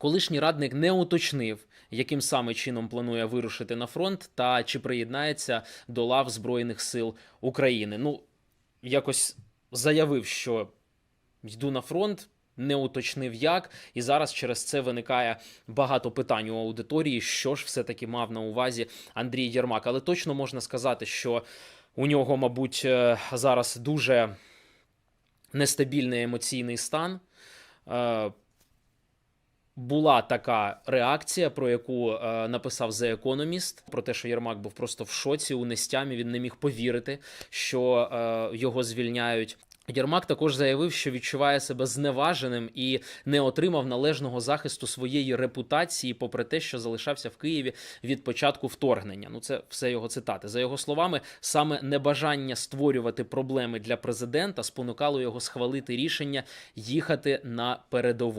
Колишній радник не уточнив, яким саме чином планує вирушити на фронт та чи приєднається до лав Збройних сил України. Ну, якось заявив, що йду на фронт, не уточнив як, і зараз через це виникає багато питань у аудиторії, що ж все-таки мав на увазі Андрій Єрмак. Але точно можна сказати, що у нього, мабуть, е, зараз дуже нестабільний емоційний стан. Була така реакція, про яку е, написав The Economist, про те, що Єрмак був просто в шоці у нестямі. Він не міг повірити, що е, його звільняють. Єрмак також заявив, що відчуває себе зневаженим і не отримав належного захисту своєї репутації, попри те, що залишався в Києві від початку вторгнення. Ну, це все його цитати. За його словами, саме небажання створювати проблеми для президента спонукало його схвалити рішення їхати на передову.